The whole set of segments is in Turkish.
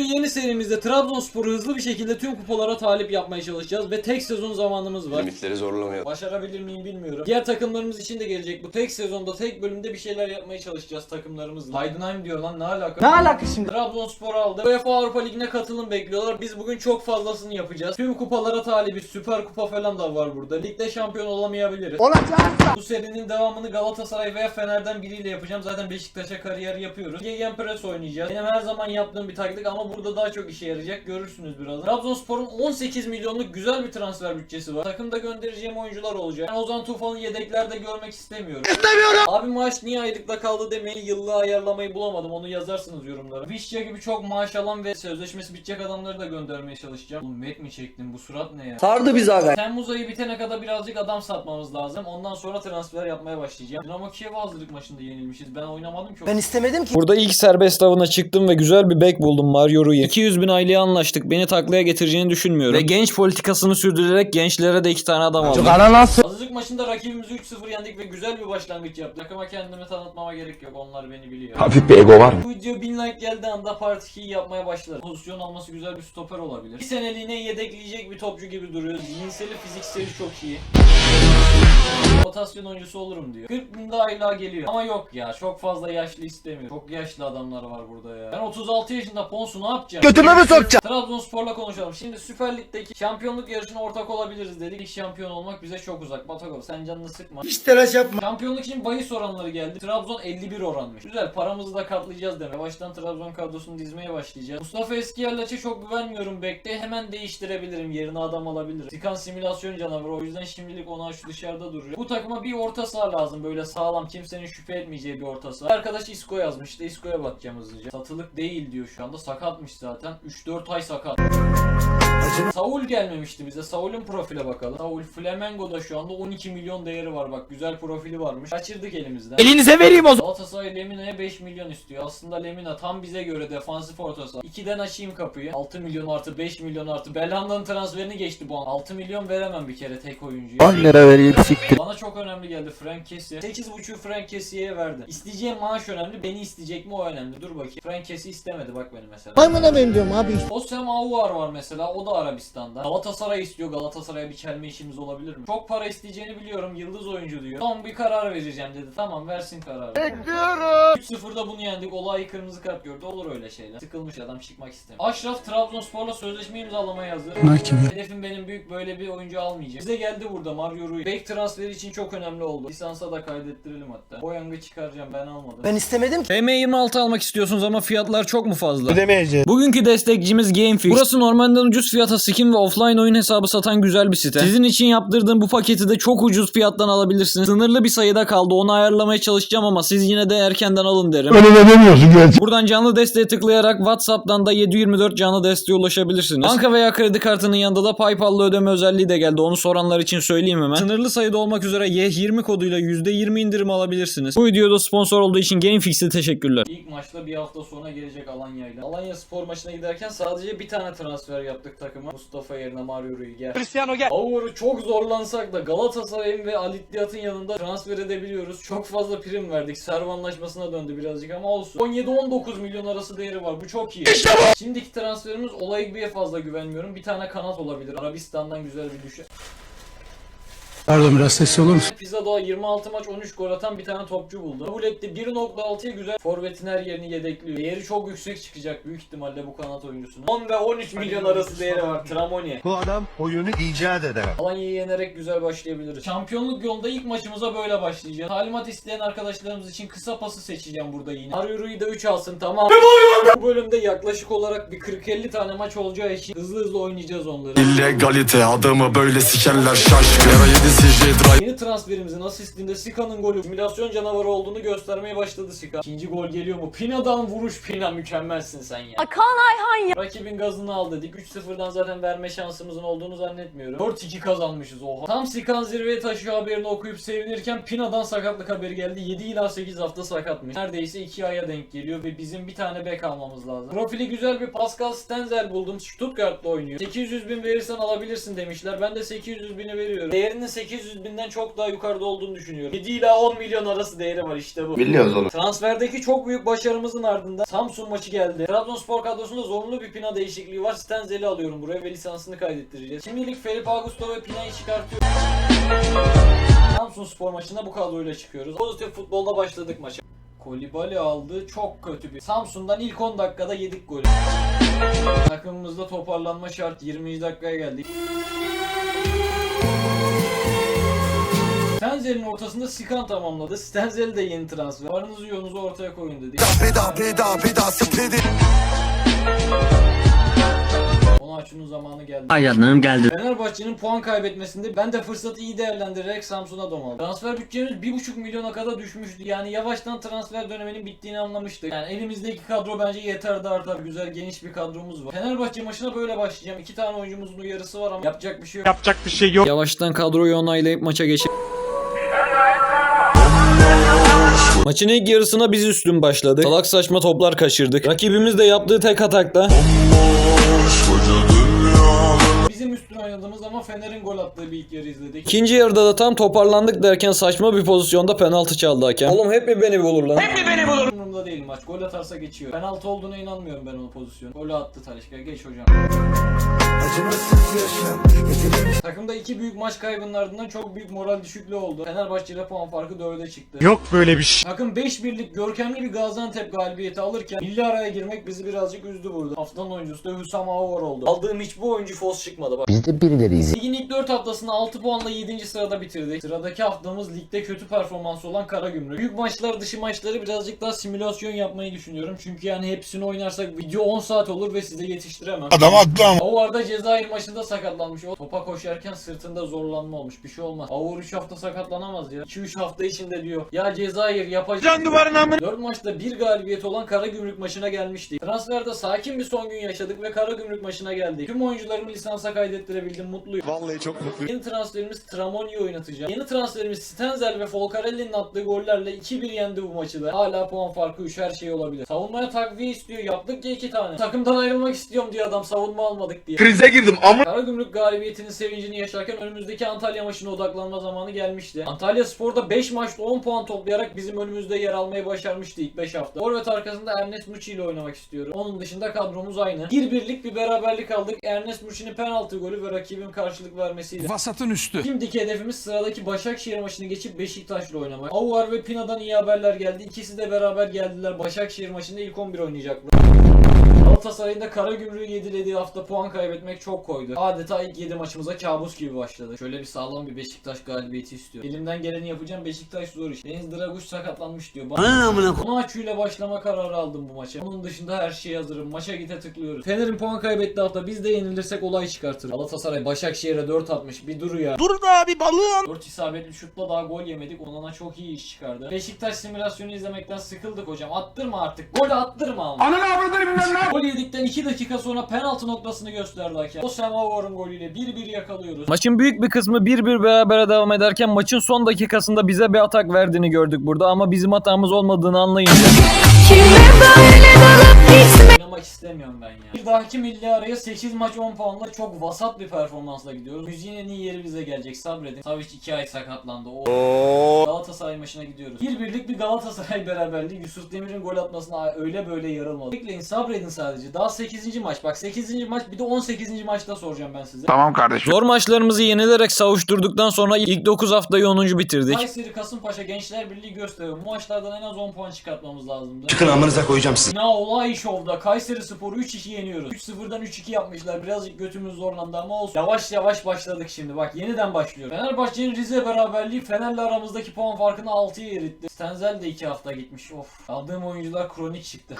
yeni serimizde Trabzonspor'u hızlı bir şekilde tüm kupalara talip yapmaya çalışacağız ve tek sezon zamanımız var. Limitleri zorlamayalım. Başarabilir miyim bilmiyorum. Diğer takımlarımız için de gelecek bu tek sezonda tek bölümde bir şeyler yapmaya çalışacağız takımlarımızla. Heidenheim diyor lan ne alaka? Ne alaka şimdi? Trabzonspor aldı. UEFA Avrupa Ligi'ne katılım bekliyorlar. Biz bugün çok fazlasını yapacağız. Tüm kupalara talibiz. Süper Kupa falan da var burada. Ligde şampiyon olamayabiliriz. Olacaksa. Bu serinin devamını Galatasaray veya Fener'den biriyle yapacağım. Zaten Beşiktaş'a kariyer yapıyoruz. Gegenpress oynayacağız. Benim her zaman yaptığım bir taktik ama burada daha çok işe yarayacak. Görürsünüz birazdan. Trabzonspor'un 18 milyonluk güzel bir transfer bütçesi var. Takımda göndereceğim oyuncular olacak. Ben Ozan Tufan'ı yedeklerde görmek istemiyorum. İstemiyorum. Abi maaş niye aylıkta kaldı demeyin. Yıllığı ayarlamayı bulamadım. Onu yazarsınız yorumlara. Vişça gibi çok maaş alan ve sözleşmesi bitecek adamları da göndermeye çalışacağım. Oğlum met mi çektin? Bu surat ne ya? Sardı bizi aga. Temmuz ayı bitene kadar birazcık adam satmamız lazım. Ondan sonra transfer yapmaya başlayacağım. Dinamo Kiev hazırlık maçında yenilmişiz. Ben oynamadım ki. Ben istemedim ki. Burada ilk serbest avına çıktım ve güzel bir bek buldum Mario Rui. 200 bin aylaya anlaştık. Beni taklaya getireceğini düşünmüyorum. Ve genç politikasını sürdürerek gençlere de iki tane adam. Ananas. Hazırlık maçında rakibimizi 3-0 yendik ve güzel bir başlangıç yaptık. Takıma kendimi tanıtmama gerek yok. Onlar beni biliyor. Hafif bir ego var mı? Bu video 1000 like geldiği anda part 2'yi yapmaya başlarım. Pozisyon alması güzel bir stoper olabilir. Bir seneliğine yedekleyecek bir topçu gibi duruyor. Zihinseli fizikseli çok iyi. Rotasyon oyuncusu olurum diyor. 40 bin daha ila geliyor. Ama yok ya çok fazla yaşlı istemiyor. Çok yaşlı adamlar var burada ya. Ben 36 yaşında Ponsu ne yapacağım? Götüme mi sokacağım? Trabzonspor'la konuşalım. Şimdi Süper Lig'deki şampiyonluk yarışına ortak olabiliriz dedik. İlk şampiyon olmak bize çok uzak. Batagov sen canını sıkma. Hiç telaş yapma. Şampiyonluk için bahis oranları geldi. Trabzon 51 oranmış. Güzel paramızı da katlayacağız demek. Baştan Trabzon kadrosunu dizmeye başlayacağız. Mustafa Eskiyerlaç'a çok güvenmiyorum bekle. Hemen değiştirebilirim. Yerine adam alabilirim. Sikan simülasyon canavarı. O yüzden şimdilik ona şu dışarıda duruyor. Bu takıma bir orta saha lazım. Böyle sağlam kimsenin şüphe etmeyeceği bir orta saha. Arkadaş Isco yazmıştı. Isco'ya bakacağım hızlıca. Satılık değil diyor şu anda. Sakatmış zaten. 3-4 ay sakat. Saul gelmemişti bize. Saul'un profile bakalım. Saul Flamengo'da şu anda 12 milyon değeri var bak. Güzel profili varmış. Kaçırdık elimizden. Elinize vereyim o zaman. Galatasaray Lemina'ya 5 milyon istiyor. Aslında Lemina tam bize göre defansif orta saha. 2'den açayım kapıyı. 6 milyon artı 5 milyon artı. Belhanda'nın transferini geçti bu an. 6 milyon veremem bir kere tek oyuncuya. 10 lira vereyim siktir. Bana çok önemli geldi Frank Kessie. 8.5 Frank Kessie'ye verdi. İsteyeceğim maaş önemli. Beni isteyecek mi o önemli. Dur bakayım. Frank Kessie istemedi bak beni mesela. Maymuna benziyorum abi. Osem Aouar var mesela. O da Arabistan'da. Galatasaray istiyor. Galatasaray'a bir kelme işimiz olabilir mi? Çok para isteyeceğini biliyorum. Yıldız oyuncu diyor. Son bir karar vereceğim dedi. Tamam versin kararı. Bekliyorum. 3-0'da bunu yendik. Olay kırmızı kart gördü. Olur öyle şeyler. Sıkılmış adam çıkmak istemiyor. Aşraf Trabzonspor'la sözleşme imzalamaya hazır. Hedefim benim büyük böyle bir oyuncu almayacağım. Bize geldi burada Mario Rui. Bek transferi için çok önemli oldu. Lisansa da kaydettirelim hatta. Boyang'ı çıkaracağım ben almadım. Ben istemedim ki. TM26 almak istiyorsunuz ama fiyatlar çok mu fazla? Ödemeyeceğiz. Bugünkü destekçimiz GameFix. Burası normalden ucuz fiyata skin ve offline oyun hesabı satan güzel bir site. Sizin için yaptırdığım bu paketi de çok ucuz fiyattan alabilirsiniz. Sınırlı bir sayıda kaldı. Onu ayarlamaya çalışacağım ama siz yine de erkenden alın derim. Öyle de demiyorsun gerçi. Buradan canlı desteğe tıklayarak WhatsApp'tan da 724 canlı desteğe ulaşabilirsiniz. Banka veya kredi kartının yanında da PayPal'la ödeme özelliği de geldi. Onu soranlar için söyleyeyim hemen. Sınırlı sayıda olmak üzere Y20 koduyla %20 indirim alabilirsiniz. Bu videoda sponsor olduğu için GameFix'e teşekkürler. İlk maçta bir hafta sonra gelecek Alanya'yla. Alanya spor maçına giderken sadece bir tane transfer yaptık takıma. Mustafa yerine Mario Rui gel. Cristiano gel. Aur'u çok zorlansak da Galatasaray'ın ve Alitliyat'ın yanında transfer edebiliyoruz. Çok fazla prim verdik. Serv anlaşmasına döndü birazcık ama olsun. 17-19 milyon arası değeri var. Bu çok iyi. Şimdiki transferimiz Olayigbi'ye fazla güvenmiyorum. Bir tane kanat olabilir. Arabistan'dan güzel bir düşe. Pardon biraz sessiz olur musun? Pizza'da 26 maç 13 gol atan bir tane topçu buldu. Kabul etti. 1.6'ya güzel. Forvet'in her yerini yedekliyor. Değeri çok yüksek çıkacak büyük ihtimalle bu kanat oyuncusunun. 10 ve 13 milyon arası değeri var. Tramoni. Bu adam oyunu icat eder. Alanya'yı yenerek güzel başlayabiliriz. Şampiyonluk yolunda ilk maçımıza böyle başlayacağız. Talimat isteyen arkadaşlarımız için kısa pası seçeceğim burada yine. Arioru'yu da 3 alsın tamam. Bu bölümde yaklaşık olarak bir 40-50 tane maç olacağı için hızlı hızlı oynayacağız onları. İllegalite adamı böyle sikerler şaşkın Yara 7 CJ drive Yeni transferimizin asistinde Sika'nın golü simülasyon canavarı olduğunu göstermeye başladı Sika. İkinci gol geliyor mu? Pina'dan vuruş Pina mükemmelsin sen ya. Kaan Ayhan ya. Rakibin gazını al dedik. 3-0'dan zaten verme şansımızın olduğunu zannetmiyorum. 4-2 kazanmışız oha. Tam Sikan zirveye taşıyor haberini okuyup sevinirken Pina'dan sakatlık haberi geldi. 7 ila 8 hafta sakatmış. Neredeyse 2 aya denk geliyor ve bizim bir tane bek almamız lazım. Profili güzel bir Pascal Stenzel buldum. Stuttgart'ta oynuyor. 800 bin verirsen alabilirsin demişler. Ben de 800 bini veriyorum. Değerinin 800 800 binden çok daha yukarıda olduğunu düşünüyorum. 7 ila 10 milyon arası değeri var işte bu. Biliyoruz onu. Transferdeki çok büyük başarımızın ardından Samsun maçı geldi. Trabzonspor kadrosunda zorunlu bir Pina değişikliği var. Stenzel'i alıyorum buraya ve lisansını kaydettireceğiz. Şimdilik Felipe Augusto ve Pina'yı çıkartıyoruz. Samsun spor maçına bu kadroyla çıkıyoruz. Pozitif futbolda başladık maça. Kolibali aldı. Çok kötü bir. Samsun'dan ilk 10 dakikada yedik golü. Takımımızda toparlanma şart. 20. dakikaya geldik. Stenzel'in ortasında Sikan tamamladı. Stenzel de yeni transfer. Varınızı yoğunuzu ortaya koyun dedi. Beda beda beda sikledi Onu açının zamanı geldi. Ay canım geldi. Fenerbahçe'nin puan kaybetmesinde ben de fırsatı iyi değerlendirerek Samsun'a dom aldım. Transfer bütçemiz 1,5 milyona kadar düşmüştü. Yani yavaştan transfer döneminin bittiğini anlamıştık. Yani elimizdeki kadro bence yeter de artar. Güzel geniş bir kadromuz var. Fenerbahçe maçına böyle başlayacağım. İki tane oyuncumuzun uyarısı var ama yapacak bir şey yok. Yavaştan kadroyu onaylayıp maça geçip Maçın ilk yarısına biz üstün başladık. Salak saçma toplar kaçırdık. Rakibimiz de yaptığı tek atakta Bizim üstün oynadığımız ama Fener'in attığı bir ilk yarı izledik. İkinci yarıda da tam toparlandık derken saçma bir pozisyonda penaltı çaldı hakem. Oğlum hep mi beni bulur lan? Umurumda değil maç. Gol atarsa geçiyor. Penaltı olduğuna inanmıyorum ben o pozisyon. Golü attı Talişka. Geç hocam. Takımda iki büyük maç kaybının ardından çok büyük moral düşüklüğü oldu. Fenerbahçe ile puan farkı 4'e çıktı. Yok böyle bir şey. Takım 5 birlik görkemli bir Gaziantep galibiyeti alırken milli araya girmek bizi birazcık üzdü burada. Haftanın oyuncusu da Hüsam Avar oldu. Aldığım hiçbir oyuncu fos çıkmadı bak. Biz de birileriyiz. Ligin ilk 4 haftasını 6 puanla 7. sırada bitirdik. Sıradaki haftamız ligde kötü performansı olan Karagümrük. Büyük maçlar dışı maçları birazcık daha simülasyon yapmayı düşünüyorum. Çünkü yani hepsini oynarsak video 10 saat olur ve size yetiştiremem. Adam haklı ama. O arada Cezayir maçında sakatlanmış. O topa koşarken sırtında zorlanma olmuş. Bir şey olmaz. Avur 3 hafta sakatlanamaz ya. 2-3 hafta içinde diyor. Ya Cezayir yapacak. Can duvarına mı? 4 maçta bir galibiyet olan Karagümrük maçına gelmişti. Transferde sakin bir son gün yaşadık ve Karagümrük maçına geldik. Tüm oyuncularımı lisansa kaydettirebildim. Mutluyum. Vallahi çok. Yeni transferimiz Tramoni'yi oynatacağım. Yeni transferimiz Stenzel ve Folcarelli'nin attığı gollerle 2-1 yendi bu maçı da. Hala puan farkı 3 her şey olabilir. Savunmaya takviye istiyor. Yaptık ya 2 tane. Takımdan ayrılmak istiyorum diyor adam savunma almadık diye. Krize girdim ama. Karagümrük galibiyetinin sevincini yaşarken önümüzdeki Antalya maçına odaklanma zamanı gelmişti. Antalya Spor'da 5 maçta 10 puan toplayarak bizim önümüzde yer almayı başarmıştı ilk 5 hafta. Forvet arkasında Ernest Muçi ile oynamak istiyorum. Onun dışında kadromuz aynı. Bir birlik bir beraberlik aldık. Ernest Muçi'nin penaltı golü ve rakibin karşılık vermesiyle. Vasatın üstü. Şimdiki hedefimiz sıradaki Başakşehir maçını geçip Beşiktaş'la oynamak. Avuar ve Pina'dan iyi haberler geldi. İkisi de beraber geldiler. Başakşehir maçında ilk 11 oynayacaklar. Galatasaray'ın da Karagümrük'ü yedilediği hafta puan kaybetmek çok koydu. Adeta ilk 7 maçımıza kabus gibi başladı. Şöyle bir sağlam bir Beşiktaş galibiyeti istiyorum. Elimden geleni yapacağım. Beşiktaş zor iş. Deniz Draguş sakatlanmış diyor. Bana Konaçu'yla başlama kararı aldım bu maça. Onun dışında her şey hazırım. Maça gite tıklıyoruz. Fener'in puan kaybettiği hafta biz de yenilirsek olay çıkartır. Galatasaray Başakşehir'e 4 atmış. Bir dur ya. Dur da abi balığın. 4 isabetli şutla daha gol yemedik. Onana çok iyi iş çıkardı. Beşiktaş simülasyonu izlemekten sıkıldık hocam. Attırma artık. Gol attırma ama. Ananı avradını bilmem ne. Gol yedikten 2 dakika sonra penaltı noktasını gösterdi hakem. O Semavar'ın golüyle 1-1 yakalıyoruz. Maçın büyük bir kısmı 1-1 berabere devam ederken maçın son dakikasında bize bir atak verdiğini gördük burada ama bizim hatamız olmadığını anlayınca istemiyorum ben ya. Bir dahaki milli araya 8 maç 10 puanla çok vasat bir performansla gidiyoruz. Müziğin en iyi yeri bize gelecek sabredin. Savic 2 ay sakatlandı. O Galatasaray maçına gidiyoruz. Bir birlik bir Galatasaray beraberliği Yusuf Demir'in gol atmasına öyle böyle yarılmadı. Bekleyin sabredin sadece. Daha 8. maç. Bak 8. maç bir de 18. maçta soracağım ben size. Tamam kardeşim. zor maçlarımızı yenilerek savuşturduktan sonra ilk 9 haftayı 10. bitirdik. Kayseri Kasımpaşa Gençler Birliği gösteriyor. Bu maçlardan en az 10 puan çıkartmamız lazımdı. Çıkın amınıza koyacağım sizi. Ya olay şovda Kayseri Spor'u 3-2 yeniyoruz. 3-0'dan 3-2 yapmışlar. Birazcık götümüz zorlandı ama olsun. Yavaş yavaş başladık şimdi. Bak yeniden başlıyor. Fenerbahçe'nin Rize beraberliği Fener'le aramızdaki puan farkını 6'ya eritti. Stenzel de 2 hafta gitmiş. Of. Aldığım oyuncular kronik çıktı.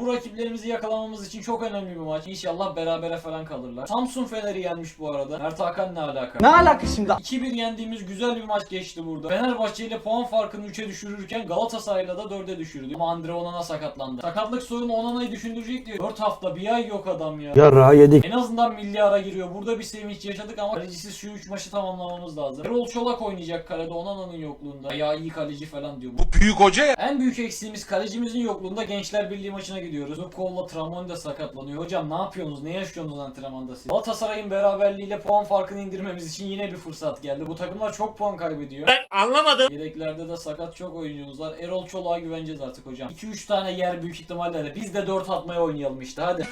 bu rakiplerimizi yakalamamız için çok önemli bir maç. İnşallah berabere falan kalırlar. Samsun Fener'i yenmiş bu arada. Mert Hakan ne alaka? Ne alaka şimdi? 2-1 yendiğimiz güzel bir maç geçti burada. Fenerbahçe ile puan farkını 3'e düşürürken Galatasaray'la da 4'e düşürdü. Ama Andre Onana sakatlandı. Sakatlık sorunu Onana'yı düşündürecek diyor. 4 hafta bir ay yok adam ya. Yarrağı yedik. En azından milli ara giriyor. Burada bir sevinç yaşadık ama kalecisiz şu 3 maçı tamamlamamız lazım. Erol Çolak oynayacak kalede Onana'nın yokluğunda. Ya iyi kaleci falan diyor. Bu Büyük hoca ya. en büyük eksiğimiz kalecimizin yokluğunda Gençler Birliği maçına gidiyoruz. Zubkov'la Tramon da sakatlanıyor. Hocam ne yapıyorsunuz? Ne yaşıyorsunuz antrenmanda siz? Galatasaray'ın beraberliğiyle puan farkını indirmemiz için yine bir fırsat geldi. Bu takımlar çok puan kaybediyor. Ben anlamadım. Yedeklerde de sakat çok oyuncumuz var. Erol Çolak'a güveneceğiz artık hocam. 2-3 tane yer büyük ihtimalle de. Biz de 4 atmaya oynayalım işte hadi.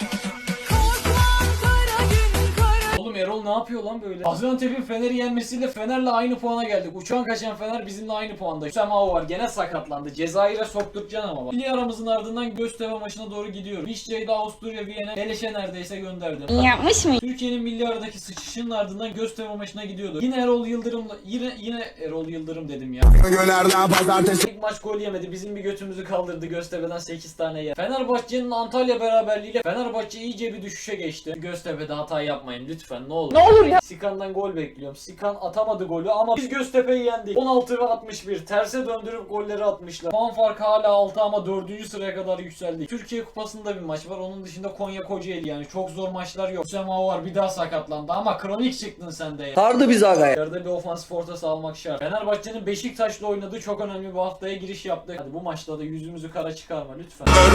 Oğlum Erol ne yapıyor lan böyle? Gaziantep'in Fener'i yenmesiyle Fener'le aynı puana geldik. Uçan kaçan Fener bizimle aynı puanda. Hüsam var gene sakatlandı. Cezayir'e sokturtacaksın ama bak. Milli aramızın ardından Göztepe maçına doğru gidiyoruz. Vişça'yı da Avusturya Viyana Beleş'e neredeyse gönderdim. Yapmış mı? Türkiye'nin milli aradaki sıçışının ardından Göztepe maçına gidiyordu. Yine Erol Yıldırım'la yine yine Erol Yıldırım dedim ya. Gölerden pazartesi. İlk maç gol yemedi. Bizim bir götümüzü kaldırdı. Göztepe'den 8 tane yer. Fenerbahçe'nin Antalya beraberliğiyle Fenerbahçe iyice bir düşüşe geçti. Göztepe'de hata yapmayın lütfen ne olur. Ne olur ya. Sikan'dan gol bekliyorum. Sikan atamadı golü ama biz Göztepe'yi yendik. 16 ve 61. Terse döndürüp golleri atmışlar. Puan farkı hala 6 ama 4. sıraya kadar yükseldi. Türkiye Kupası'nda bir maç var. Onun dışında Konya Kocaeli yani çok zor maçlar yok. Sema var bir daha sakatlandı ama kronik çıktın sen de ya. Sardı bizi aga ya. Yarıda bir ofans ortası almak şart. Fenerbahçe'nin Beşiktaş'la oynadığı çok önemli bir haftaya giriş yaptık. Hadi bu maçta da yüzümüzü kara çıkarma lütfen. Hadi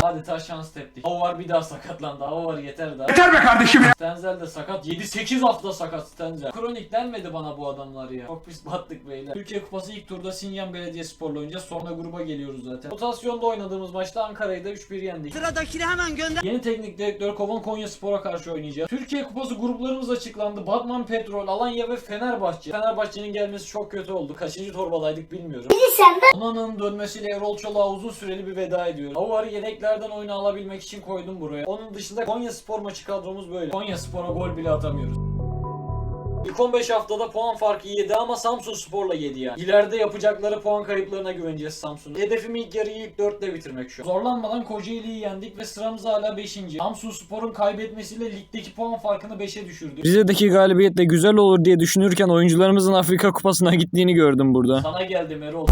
taş şans teptik. Hava bir daha sakatlandı. Hava var yeter daha. Yeter be kardeşim ya. Stenzel de sakat. 7-8 hafta sakat Stenzel. Kronik denmedi bana bu adamlar ya. Çok pis battık beyler. Türkiye Kupası ilk turda Sinyan Belediyespor'la oynayacağız. Sonra gruba geliyoruz zaten. Rotasyonda oynadığımız maçta Ankara'yı da 3-1 yendik. Sıradakini hemen gönder. Yeni teknik direktör Kovan Konya Spor'a karşı oynayacağız. Türkiye Kupası gruplarımız açıklandı. Batman Petrol, Alanya ve Fenerbahçe. Fenerbahçe'nin gelmesi çok kötü oldu. Kaçıncı torbadaydık bilmiyorum. Onan'ın dönmesiyle Erol Çolak'a uzun süreli bir veda ediyorum. Avar'ı yedeklerden oyuna alabilmek için koydum buraya. Onun dışında Konya Spor maçı kadromuz böyle. Konya Spor'a gol bile atamıyoruz. İlk 15 haftada puan farkı yedi ama Samsun Spor'la yedi yani. İleride yapacakları puan kayıplarına güveneceğiz Samsun'un. Hedefim ilk yarıyı ilk 4'te bitirmek şu an. Zorlanmadan Kocaeli'yi yendik ve sıramız hala 5. Samsun Spor'un kaybetmesiyle ligdeki puan farkını 5'e düşürdük. Rize'deki galibiyet de güzel olur diye düşünürken oyuncularımızın Afrika Kupası'na gittiğini gördüm burada. Sana geldim Erol.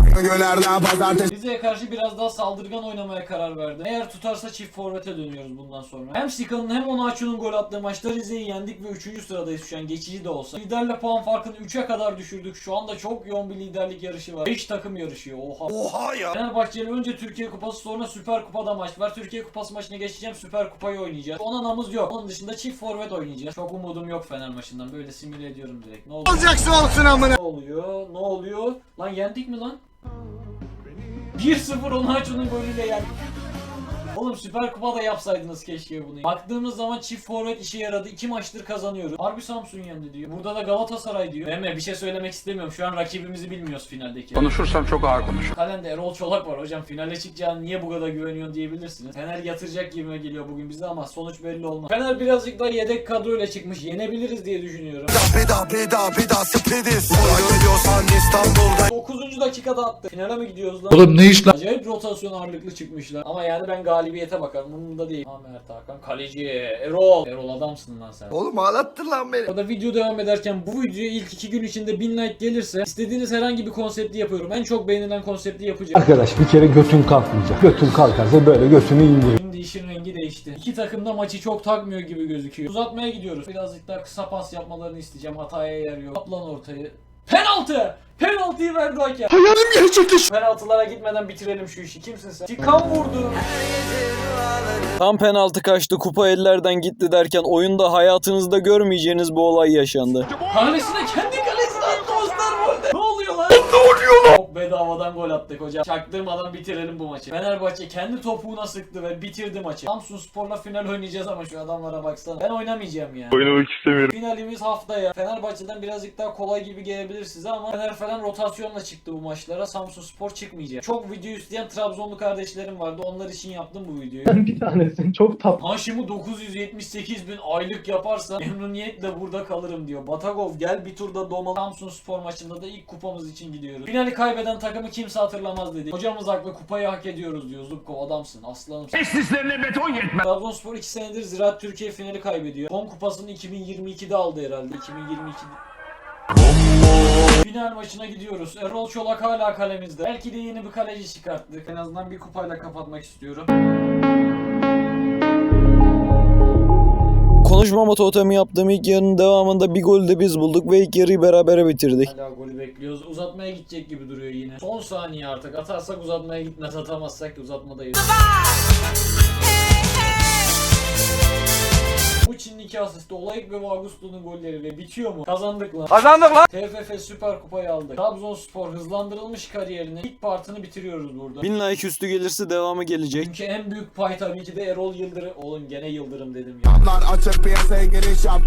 Rize'ye karşı biraz daha saldırgan oynamaya karar verdim. Eğer tutarsa çift forvete dönüyoruz bundan sonra. Hem Sika'nın hem Onaçu'nun gol attığı maçta Rize'yi yendik ve 3. sıradayız şu an geçici de olsa. Liderle puan farkını 3'e kadar düşürdük. Şu anda çok yoğun bir liderlik yarışı var. 5 takım yarışıyor. Oha. Oha ya. Fenerbahçe'yle önce Türkiye Kupası sonra Süper Kupa'da maç var. Türkiye Kupası maçına geçeceğim. Süper Kupayı oynayacağız. Ona namız yok. Onun dışında çift forvet oynayacağız. Çok umudum yok Fener maçından. Böyle simüle ediyorum direkt. Ne oluyor? Olacaksın olsun amına. Ne oluyor? Ne oluyor? Lan yendik mi lan? 1-0 Onaçu'nun golüyle yendik. Oğlum Süper Kupa'da yapsaydınız keşke bunu. Baktığımız zaman çift forvet işe yaradı. İki maçtır kazanıyoruz. Harbi Samsun yendi diyor. Burada da Galatasaray diyor. Emre bir şey söylemek istemiyorum. Şu an rakibimizi bilmiyoruz finaldeki. Konuşursam çok ağır konuşurum. Kalende Erol Çolak var hocam. Finale çıkacağını niye bu kadar güveniyorsun diyebilirsiniz. Fener yatıracak gibime geliyor bugün bize ama sonuç belli olmaz. Fener birazcık daha yedek kadroyla çıkmış. Yenebiliriz diye düşünüyorum. Daha speediz Buraya geliyorsan İstanbul'da 9. dakikada attı. Finale mi gidiyoruz lan? Oğlum ne iş lan? Acayip rotasyon ağırlıklı çıkmışlar. Ama yani ben galibiyete bakarım. Bunun da değil. Ahmet Hakan kaleci. Erol. Erol adamsın lan sen. Oğlum ağlattın lan beni. Burada video devam ederken bu videoya ilk iki gün içinde 1000 like gelirse istediğiniz herhangi bir konsepti yapıyorum. En çok beğenilen konsepti yapacağım. Arkadaş bir kere götün kalkmayacak. Götün kalkarsa böyle götünü indir. Şimdi işin rengi değişti. İki takım da maçı çok takmıyor gibi gözüküyor. Uzatmaya gidiyoruz. Birazcık daha kısa pas yapmalarını isteyeceğim. Hataya yer yok. At lan ortayı. Penaltı! Penaltıyı verdi hakem. Hayalim gerçekleşti. Penaltılara gitmeden bitirelim şu işi. Kimsin sen? Çıkan vurdu. Tam penaltı kaçtı kupa ellerden gitti derken oyunda hayatınızda görmeyeceğiniz bu olay yaşandı. Kalesine kendi bedavadan gol attık hocam. Çaktırmadan bitirelim bu maçı. Fenerbahçe kendi topuğuna sıktı ve bitirdi maçı. Samsun Spor'la final oynayacağız ama şu adamlara baksana. Ben oynamayacağım ya. Oynamak istemiyorum Finalimiz haftaya. Fenerbahçe'den birazcık daha kolay gibi gelebilir size ama Fener falan rotasyonla çıktı bu maçlara. Samsun Spor çıkmayacak. Çok video isteyen Trabzonlu kardeşlerim vardı. Onlar için yaptım bu videoyu. Ben bir tanesin çok tatlı. Maaşımı 978 bin aylık yaparsa memnuniyetle burada kalırım diyor. Batagov gel bir turda Doma Samsun spor maçında da ilk kupamız için gidiyoruz. Finali kaybeden takımı kimse hatırlamaz dedi. Hocamız haklı kupayı hak ediyoruz diyor. Zubkov adamsın aslanım. Tesislerine beton yetmez. Trabzonspor 2 senedir Ziraat Türkiye finali kaybediyor. Son kupasını 2022'de aldı herhalde. 2022'de. Final maçına gidiyoruz. Erol Çolak hala kalemizde. Belki de yeni bir kaleci çıkarttık. En azından bir kupayla kapatmak istiyorum. Konuşmama totemi yaptığım ilk yarının devamında bir gol de biz bulduk ve ilk yarıyı berabere bitirdik. Hala golü bekliyoruz. Uzatmaya gidecek gibi duruyor yine. Son saniye artık. Atarsak uzatmaya gitmez. Atamazsak uzatmadayız. Bu Çin'in iki asisti Olayık ve Vaguslu'nun golleri ve bitiyor mu? Kazandık lan. Kazandık lan. TFF Süper Kupayı aldık. Trabzonspor hızlandırılmış kariyerinin ilk partını bitiriyoruz burada. 1000 like üstü gelirse devamı gelecek. Çünkü en büyük pay tabii ki de Erol Yıldırım. Oğlum gene Yıldırım dedim ya. Açık piyasaya giriş yap